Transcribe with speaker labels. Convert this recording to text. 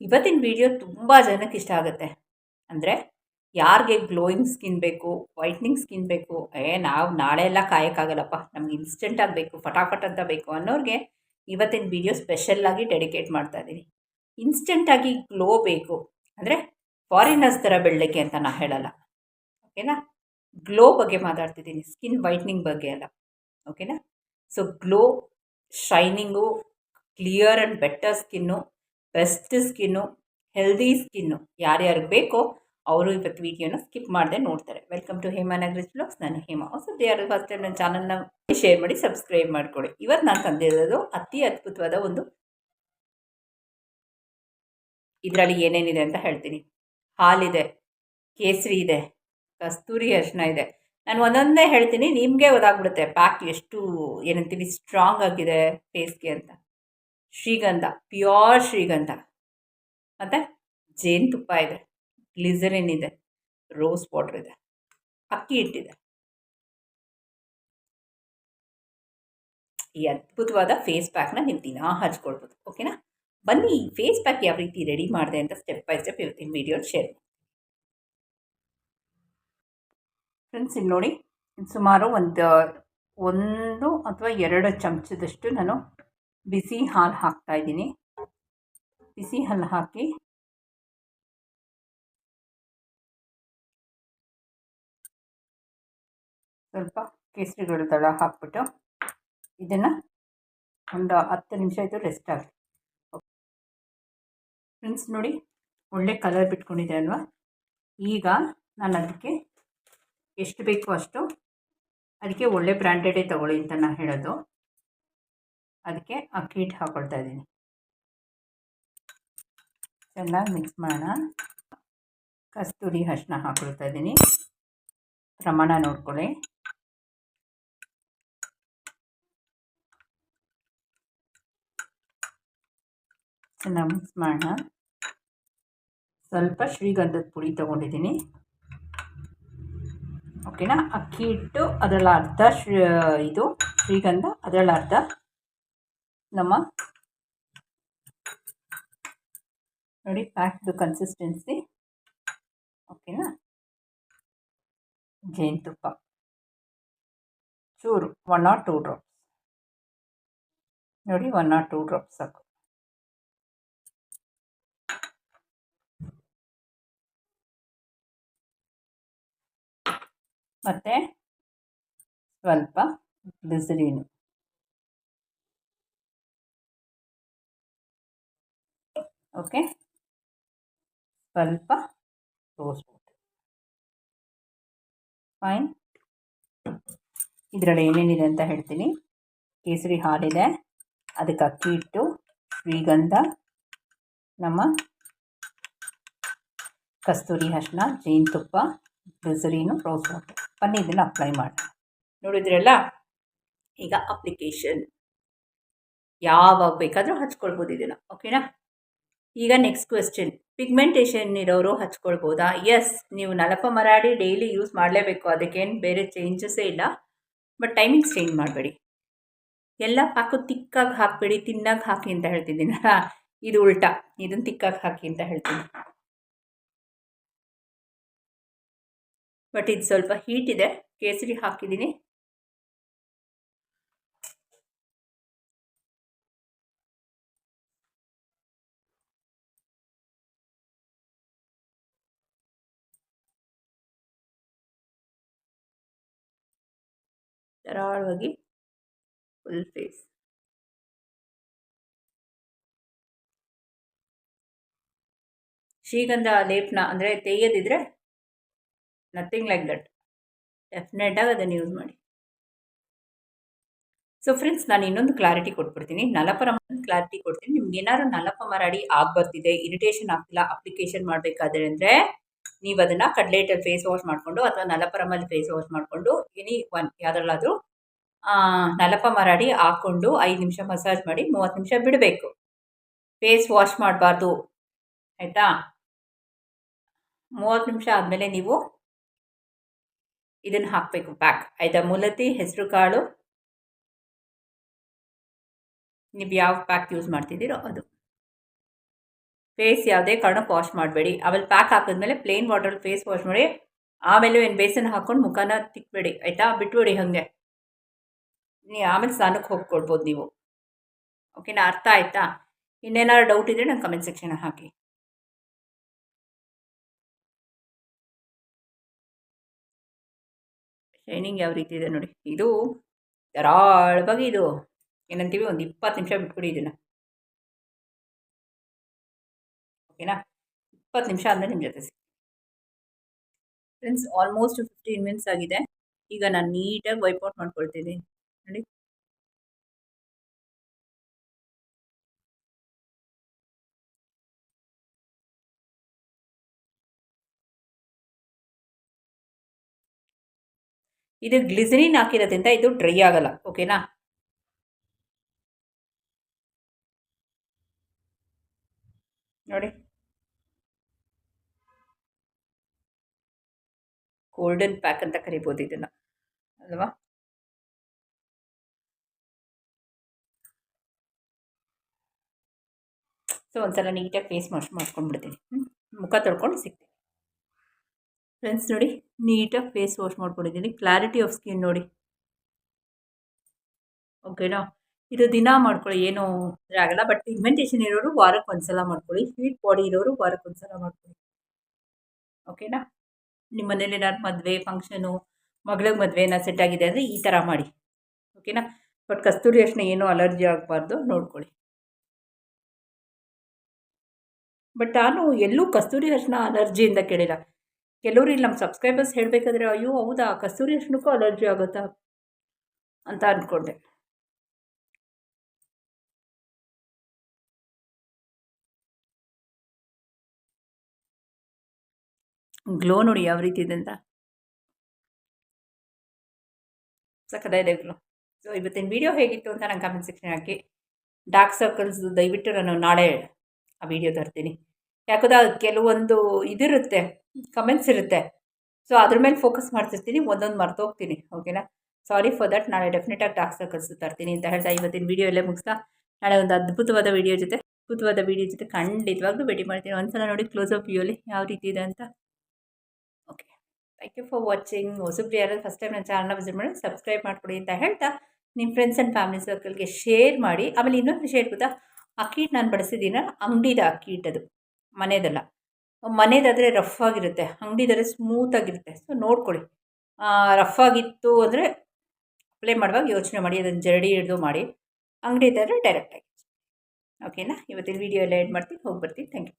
Speaker 1: ಇವತ್ತಿನ ವಿಡಿಯೋ ತುಂಬ ಜನಕ್ಕೆ ಇಷ್ಟ ಆಗುತ್ತೆ. ಅಂದರೆ ಯಾರಿಗೆ ಗ್ಲೋಯಿಂಗ್ ಸ್ಕಿನ್ ಬೇಕು ವೈಟ್ನಿಂಗ್ ಸ್ಕಿನ್ ಬೇಕು, ಏ ನಾವು ನಾಳೆ ಎಲ್ಲ ಕಾಯೋಕ್ಕಾಗಲ್ಲಪ್ಪ, ನಮ್ಗೆ ಇನ್ಸ್ಟೆಂಟಾಗಿ ಬೇಕು, ಫಟಾಫಟ್ ಅಂತ ಬೇಕು ಅನ್ನೋರಿಗೆ ಇವತ್ತಿನ ವಿಡಿಯೋ ಸ್ಪೆಷಲ್ಲಾಗಿ ಡೆಡಿಕೇಟ್ ಮಾಡ್ತಾ ಇದ್ದೀನಿ ಇನ್ಸ್ಟೆಂಟಾಗಿ ಗ್ಲೋ ಬೇಕು, ಅಂದರೆ ಫಾರಿನರ್ಸ್ ಥರ ಬೆಳ್ಳಕ್ಕೆ ಅಂತ ನಾನು ಹೇಳಲ್ಲ. ಓಕೆನಾ ಗ್ಲೋ ಬಗ್ಗೆ ಮಾತಾಡ್ತಿದ್ದೀನಿ ಸ್ಕಿನ್ ವೈಟ್ನಿಂಗ್ ಬಗ್ಗೆ ಅಲ್ಲ. ಓಕೆನಾ so glow shining clear and better skin best skin healthy skin ಯಾರ್ಯಾರಿಗೆ ಬೇಕೋ ಅವರು ಇವತ್ತು ವೀಡಿಯೋನ ಸ್ಕಿಪ್ ಮಾಡದೆ ನೋಡ್ತಾರೆ. Welcome to Hema Nagari's vlogs ನಾನು ಹೇಮಾ. ಹೊಸ ಯಾರು ಫಸ್ಟ್ ಟೈಮ್ ನನ್ನ ಚಾನಲ್ನ ಶೇರ್ ಮಾಡಿ ಸಬ್ಸ್ಕ್ರೈಬ್ ಮಾಡ್ಕೊಳ್ಳಿ ಇವತ್ತು ನಾನು ತಂದಿರೋದು ಅತಿ ಅದ್ಭುತವಾದ ಒಂದು ಇದರಲ್ಲಿ ಏನೇನಿದೆ ಅಂತ ಹೇಳ್ತೀನಿ. ಹಾಲಿದೆ, ಕೇಸರಿ ಇದೆ, ಕಸ್ತೂರಿ ಅರ್ಶಿನ ಇದೆ. ನಾನು ಒಂದೊಂದೇ ಹೇಳ್ತೀನಿ, ನಿಮಗೆ ಓದಾಗ್ಬಿಡುತ್ತೆ ಪ್ಯಾಕ್ ಎಷ್ಟು, ಏನಂತೀವಿ ಸ್ಟ್ರಾಂಗ್ ಆಗಿದೆ ಫೇಸ್ಗೆ ಅಂತ. ಶ್ರೀಗಂಧ ಪ್ಯೂರ್ ಶ್ರೀಗಂಧ. ಮತ್ತು ಜೇನುತುಪ್ಪ ಇದೆ ಗ್ಲಿಸರಿನ್ ಇದೆ ರೋಸ್ ಪೌಡ್ರ್ ಇದೆ, ಅಕ್ಕಿ ಹಿಟ್ಟಿದೆ. ಈ ಅದ್ಭುತವಾದ ಫೇಸ್ ಪ್ಯಾಕ್ನ ನೀವು ದಿನ ಹಚ್ಕೊಳ್ಬೋದು ಓಕೆನಾ ಬನ್ನಿ, ಈ ಫೇಸ್ ಪ್ಯಾಕ್ ಯಾವ ರೀತಿ ರೆಡಿ ಮಾಡಿದೆ ಅಂತ ಸ್ಟೆಪ್ ಬೈ ಸ್ಟೆಪ್ ಇವತ್ತಿನ ವಿಡಿಯೋ ಶೇರ್ ಫ್ರೆಂಡ್ಸ್ ಇಲ್ಲಿ ನೋಡಿ ಸುಮಾರು ಒಂದು ಒಂದು ಅಥವಾ ಎರಡು ಚಮಚದಷ್ಟು ನಾನು ಬಿಸಿ ಹಾಲು ಹಾಕ್ತಾ ಇದ್ದೀನಿ. ಬಿಸಿ ಹಾಲು ಹಾಕಿ ಸ್ವಲ್ಪ ಕೇಸರಿಗಳು ದಳ ಹಾಕ್ಬಿಟ್ಟು ಇದನ್ನು ಒಂದು ಹತ್ತು ನಿಮಿಷ ಇದು ರೆಸ್ಟ್ ಆಗಲಿ ಫ್ರೆಂಡ್ಸ್ ನೋಡಿ, ಒಳ್ಳೆ ಕಲರ್ ಬಿಟ್ಕೊಂಡಿದೆ ಅಲ್ವಾ? ಈಗ ನಾನು ಅದಕ್ಕೆ ಎಷ್ಟು ಬೇಕೋ ಅಷ್ಟು ಅದಕ್ಕೆ ಒಳ್ಳೆ ಬ್ರ್ಯಾಂಡೆಡೇ ತೊಗೊಳ್ಳಿ ಅಂತ ನಾನು ಹೇಳೋದು. ಅದಕ್ಕೆ ಅಕ್ಕಿ ಹಿಟ್ಟು ಹಾಕ್ಕೊಳ್ತಾ ಇದ್ದೀನಿ. ಚೆನ್ನಾಗಿ ಮಿಕ್ಸ್ ಮಾಡೋಣ. ಕಸ್ತೂರಿ ಅರಿಶಿನ ಹಾಕ್ಕೊಳ್ತಾ ಇದ್ದೀನಿ. ಪ್ರಮಾಣ ನೋಡ್ಕೊಳ್ಳಿ. ಚೆನ್ನಾಗಿ ಮಿಕ್ಸ್ ಮಾಡೋಣ. ಸ್ವಲ್ಪ ಶ್ರೀಗಂಧದ ಪುಡಿ ತೊಗೊಂಡಿದ್ದೀನಿ. ಓಕೆನಾ? ಅಕ್ಕಿ ಹಿಟ್ಟು ಅದರಲ್ಲಿ ಅರ್ಧ ಶ್ರೀ, ಇದು ಶ್ರೀಗಂಧ ಅದರಲ್ಲಿ ಅರ್ಧ ನಮ್ಮ ನೋಡಿ ಪ್ಯಾಕ್ದು ಕನ್ಸಿಸ್ಟೆನ್ಸಿ ಓಕೆನಾ ಜೇನುತುಪ್ಪ ಚೂರು ಒನ್ ಆರ್ ಟೂ ಡ್ರಾಪ್ಸ್ ನೋಡಿ ಒನ್ ಆರ್ ಟೂ ಡ್ರಾಪ್ಸ್ ಸಾಕು ಮತ್ತು ಸ್ವಲ್ಪ ಗ್ಲಿಸರೀನು ಓಕೆ ಸ್ವಲ್ಪ ರೋಸ್ ವಾಟರ್ ಫೈನ್ ಇದರಲ್ಲಿ ಏನೇನಿದೆ ಅಂತ ಹೇಳ್ತೀನಿ. ಕೇಸರಿ ಹಾಲಿದೆ. ಅದಕ್ಕೆ ಅಕ್ಕಿ ಹಿಟ್ಟು, ಶ್ರೀಗಂಧ, ನಮ್ಮ ಕಸ್ತೂರಿ ಹಸ್ನ ಜೇನುತುಪ್ಪ ಗ್ಲಿಸರೀನು ರೋಸ್ ವಾಟರ್ ಬನ್ನಿ ಇದನ್ನು ಅಪ್ಲೈ ಮಾಡಿ ನೋಡಿದ್ರಲ್ಲ? ಈಗ ಅಪ್ಲಿಕೇಶನ್ ಯಾವಾಗ ಬೇಕಾದರೂ ಹಚ್ಕೊಳ್ಬೋದು ಇದನ್ನು. ಓಕೆನಾ ಈಗ ನೆಕ್ಸ್ಟ್ ಕ್ವೆಶ್ಚನ್ ಪಿಗ್ಮೆಂಟೇಷನ್ ಇರೋರು ಹಚ್ಕೊಳ್ಬೋದಾ? ಎಸ್ ನೀವು ನಲಪ ಮರಾಡಿ ಡೈಲಿ ಯೂಸ್ ಮಾಡಲೇಬೇಕು. ಅದಕ್ಕೇನು ಬೇರೆ ಚೇಂಜಸ್ಸೇ ಇಲ್ಲ. ಬಟ್ ಟೈಮಿಂಗ್ಸ್ ಚೇಂಜ್ ಮಾಡಬೇಡಿ. ಎಲ್ಲ ಪಾಕು ತಿಕ್ಕಾಗಿ ಹಾಕಬೇಡಿ, ತಿನ್ನಾಗಿ ಹಾಕಿ ಅಂತ ಹೇಳ್ತಿದ್ದೀನಲ್ಲ ಇದು ಉಲ್ಟಾ. ಇದನ್ನು ತಿಕ್ಕಾಗಿ ಹಾಕಿ ಅಂತ ಹೇಳ್ತೀನಿ. ಬಟ್ ಇದು ಸ್ವಲ್ಪ ಹೀಟ್ ಇದೆ. ಕೇಸರಿ ಹಾಕಿದ್ದೀನಿ. ಧಾರಾಳವಾಗಿ ಫುಲ್ ಫೇಸ್ ಶ್ರೀಗಂಧ ಲೇಪನ ಅಂದರೆ ತೆಯ್ಯದಿದ್ರೆ ನಥಿಂಗ್ ಲೈಕ್ ದಟ್ ಡೆಫಿನೆಟಾಗಿ ಅದನ್ನು ಯೂಸ್ ಮಾಡಿ. ಸೊ ಫ್ರೆಂಡ್ಸ್ ನಾನು ಇನ್ನೊಂದು ಕ್ಲಾರಿಟಿ ಕೊಟ್ಬಿಡ್ತೀನಿ. ನಲಪರ ಕ್ಲಾರಿಟಿ ಕೊಡ್ತೀನಿ. ನಿಮ್ಗೆ ಏನಾದ್ರು ನಲಪ ಮರಾಡಿ ಆಗ್ಬರ್ತಿದೆ ಇರಿಟೇಷನ್ ಆಗ್ತಿಲ್ಲ ಅಪ್ಲಿಕೇಶನ್ ಮಾಡಬೇಕಾದ್ರೆ ಅಂದರೆ ನೀವು ಅದನ್ನು ಕಡ್ಲೇಟಲ್ಲಿ ಫೇಸ್ ವಾಶ್ ಮಾಡಿಕೊಂಡು ಅಥವಾ ನಲಪರಮಲ್ಲಿ ಫೇಸ್ ವಾಶ್ ಮಾಡಿಕೊಂಡು ಎನಿ ಒನ್ ಯಾವುದ್ರಲ್ಲಾದರೂ ನಲಪ ಮರಾಡಿ ಹಾಕ್ಕೊಂಡು ಐದು ನಿಮಿಷ ಮಸಾಜ್ ಮಾಡಿ ಮೂವತ್ತು ನಿಮಿಷ ಬಿಡಬೇಕು. ಫೇಸ್ ವಾಶ್ ಮಾಡಬಾರ್ದು. ಆಯಿತಾ? ಮೂವತ್ತು ನಿಮಿಷ ಆದಮೇಲೆ ನೀವು ಇದನ್ನು ಹಾಕಬೇಕು ಪ್ಯಾಕ್ ಆಯಿತಾ? ಮೂಲತಿ, ಹೆಸರು ಕಾಳು. ನೀವು ಯಾವ ಪ್ಯಾಕ್ ಯೂಸ್ ಮಾಡ್ತಿದ್ದೀರೋ ಅದು. ಫೇಸ್ ಯಾವುದೇ ಕಾರಣಕ್ಕೆ ವಾಶ್ ಮಾಡಬೇಡಿ. ಆಮೇಲೆ ಪ್ಯಾಕ್ ಹಾಕಿದ್ಮೇಲೆ ಪ್ಲೇನ್ ವಾಟ್ರಲ್ಲಿ ಫೇಸ್ ವಾಶ್ ಮಾಡಿ, ಆಮೇಲೆ ಏನು ಬೇಸನ್ ಹಾಕ್ಕೊಂಡು ಮುಖನ ತಿಕ್ಕಬೇಡಿ ಆಯಿತಾ? ಬಿಟ್ಬಿಡಿ ಹಾಗೆ. ನೀ ಆಮೇಲೆ ಸ್ನಾನಕ್ಕೆ ಹೋಗ್ಕೊಳ್ಬೋದು ನೀವು. ಓಕೆನಾ ಅರ್ಥ ಆಯಿತಾ? ಇನ್ನೇನಾದ್ರು ಡೌಟ್ ಇದ್ದರೆ ನಂಗೆ ಕಮೆಂಟ್ ಸೆಕ್ಷನ್ ಹಾಕಿ. ಶೈನಿಂಗ್ ಯಾವ ರೀತಿ ಇದೆ ನೋಡಿ. ಇದು ಧಾರಾಳವಾಗಿ ಇದು. ಏನಂತೀವಿ? ಒಂದು ಇಪ್ಪತ್ತು ನಿಮಿಷ ಬಿಟ್ಬಿಡಿ ಇದನ್ನು. ಓಕೆನಾ ಇಪ್ಪತ್ತು ನಿಮಿಷ ಅಂದರೆ ನಿಮ್ಮ ಜೊತೆ ಫ್ರೆಂಡ್ಸ್ ಆಲ್ಮೋಸ್ಟ್ ಫಿಫ್ಟೀನ್ ಮಿನಿಟ್ಸ್ ಆಗಿದೆ. ಈಗ ನಾನು ನೀಟಾಗಿ ವೈಪೌಟ್ ಮಾಡ್ಕೊಳ್ತೀನಿ ನೋಡಿ. ಇದು ಗ್ಲಿಸರಿನ್ ಹಾಕಿರೋದ್ರಿಂದ ಇದು ಡ್ರೈ ಆಗಲ್ಲ. ಓಕೆನಾ ನೋಡಿ. ಗೋಲ್ಡನ್ ಪ್ಯಾಕ್ ಅಂತ ಕರಿಬೋದು ಇದನ್ನು. ಅಲ್ವಾ? ಸೊ ಒಂದ್ಸಲ ನೀಟಾಗಿ ಫೇಸ್ ವಾಶ್ ಮಾಡ್ಕೊಂಡ್ಬಿಡ್ತೀನಿ. ಮುಖ ತೊಳ್ಕೊಂಡು ಸಿಗ್ತೀನಿ. ಫ್ರೆಂಡ್ಸ್ ನೋಡಿ, ನೀಟಾಗಿ ಫೇಸ್ ವಾಶ್ ಮಾಡ್ಕೊಂಡಿದ್ದೀನಿ. ಕ್ಲಾರಿಟಿ ಆಫ್ ಸ್ಕಿನ್ ನೋಡಿ. ಓಕೆನಾ ಇದು ದಿನ ಮಾಡ್ಕೊಳ್ಳಿ, ಏನೂ ಆಗಲ್ಲ. ಬಟ್ ಪಿಗ್ಮೆಂಟೇಷನ್ ಇರೋರು ವಾರಕ್ಕೆ ಒಂದ್ಸಲ ಮಾಡ್ಕೊಳ್ಳಿ. ಹೀಟ್ ಬಾಡಿ ಇರೋರು ವಾರಕ್ಕೆ ಒಂದ್ಸಲ ಮಾಡ್ಕೊಳ್ಳಿ ಓಕೆನಾ ನಿಮ್ಮ ಮನೇಲಿ ಏನಾದ್ರು ಮದುವೆ ಫಂಕ್ಷನು ಮಗಳಿಗೆ ಮದುವೆನ ಸೆಟ್ ಆಗಿದೆ ಅಂದರೆ ಈ ಥರ ಮಾಡಿ. ಓಕೆನಾ ಬಟ್ ಕಸ್ತೂರಿ ಅರ್ಶಿನ ಏನೂ ಅಲರ್ಜಿ ಆಗಬಾರ್ದು, ನೋಡ್ಕೊಳ್ಳಿ. ಬಟ್ ನಾನು ಎಲ್ಲೂ ಕಸ್ತೂರಿ ಅರ್ಶಿನ ಅಲರ್ಜಿಯಿಂದ ಕೇಳಿಲ್ಲ. ಕೆಲವರು ಇಲ್ಲಿ ನಮ್ಮ ಸಬ್ಸ್ಕ್ರೈಬರ್ಸ್ ಹೇಳಬೇಕಾದ್ರೆ, ಅಯ್ಯೋ, ಹೌದಾ? ಕಸ್ತೂರಿ ಅರ್ಶಿನಕ್ಕೂ ಅಲರ್ಜಿ ಆಗುತ್ತಾ? ಅಂತ ಅಂದ್ಕೊಂಡೆ ಗ್ಲೋ ನೋಡಿ ಯಾವ ರೀತಿ ಇದೆ ಅಂತ. ಸಕ್ಕದಾಗಿದೆ ಗ್ಲೋ ಸೊ ಇವತ್ತಿನ ವಿಡಿಯೋ ಹೇಗಿತ್ತು ಅಂತ ನಾನು ಕಮೆಂಟ್ ಸೆಕ್ಷನ್ ಹಾಕಿ. ಡಾರ್ಕ್ ಸರ್ಕಲ್ಸ್ ದಯವಿಟ್ಟು ನಾನು ನಾಳೆ ಆ ವಿಡಿಯೋ ತರ್ತೀನಿ. ಯಾಕಂದ್ರೆ ಕೆಲವೊಂದು ಇದಿರುತ್ತೆ ಕಮೆಂಟ್ಸ್ ಇರುತ್ತೆ. ಸೊ ಅದ್ರ ಮೇಲೆ ಫೋಕಸ್ ಮಾಡ್ತಿರ್ತೀನಿ, ಒಂದೊಂದು ಮರ್ತೋಗ್ತೀನಿ ಓಕೆನಾ ಸಾರಿ ಫಾರ್ ದಟ್ ನಾಳೆ ಡೆಫಿನೆಟಾಗಿ ಡಾರ್ಕ್ ಸರ್ಕಲ್ಸ್ ತರ್ತೀನಿ ಅಂತ ಹೇಳ್ತಾ ಇವತ್ತಿನ ವಿಡಿಯೋ ಎಲ್ಲೇ ಮುಗಿಸ್ತಾ. ನಾಳೆ ಒಂದು ಅದ್ಭುತವಾದ ವಿಡಿಯೋ ಜೊತೆ, ಅದ್ಭುತವಾದ ವಿಡಿಯೋ ಜೊತೆ ಖಂಡಿತವಾಗ್ಲೂ ಭೇಟಿ ಮಾಡ್ತೀನಿ. ಒಂದ್ಸಲ ನೋಡಿ ಕ್ಲೋಸ್ ಅಪ್ ವ್ಯೂಲಿ ಯಾವ ರೀತಿ ಇದೆ ಅಂತ. Okay thank you for watching ಹೊಸಬ್ರು ಯಾರು ಫಸ್ಟ್ ಟೈಮ್ ನನ್ನ ಚಾನಲ್ನ ವಿಸಿಟ್ ಮಾಡಿ ಸಬ್ಸ್ಕ್ರೈಬ್ ಮಾಡಿಕೊಡಿ ಅಂತ ಹೇಳ್ತಾ ನಿಮ್ಮ ಫ್ರೆಂಡ್ಸ್ ಆ್ಯಂಡ್ ಫ್ಯಾಮಿಲಿ ಸರ್ಕಲ್ಗೆ ಶೇರ್ ಮಾಡಿ. ಆಮೇಲೆ ಇನ್ನೊಂದು ವಿಷಯ ಗೊತ್ತಾ ಅಕ್ಕಿ ನಾನು ಬಳಸಿದ್ದೀನ ಅಂಗಡಿದ ಅಕ್ಕಿ ಅದು ಮನೆಯದಲ್ಲ ಮನೆಯದಾದರೆ ರಫ್ ಆಗಿರುತ್ತೆ, ಅಂಗಡಿದಾದರೆ ಸ್ಮೂತಾಗಿರುತ್ತೆ ಸೊ ನೋಡ್ಕೊಳ್ಳಿ ರಫ್ ಆಗಿತ್ತು ಅಂದರೆ ಅಪ್ಲೈ ಮಾಡುವಾಗ ಯೋಚನೆ ಮಾಡಿ, ಅದನ್ನು ಜರಡಿ ಹಿಡಿದು ಮಾಡಿ. ಅಂಗಡಿದಾದರೆ ಡೈರೆಕ್ಟಾಗಿ ಓಕೆನಾ ಇವತ್ತಿನ ವೀಡಿಯೋ ಎಲ್ಲ ಎಡ್ ಮಾಡ್ತೀನಿ ಹೋಗಿ ಬರ್ತೀನಿ ಥ್ಯಾಂಕ್ ಯು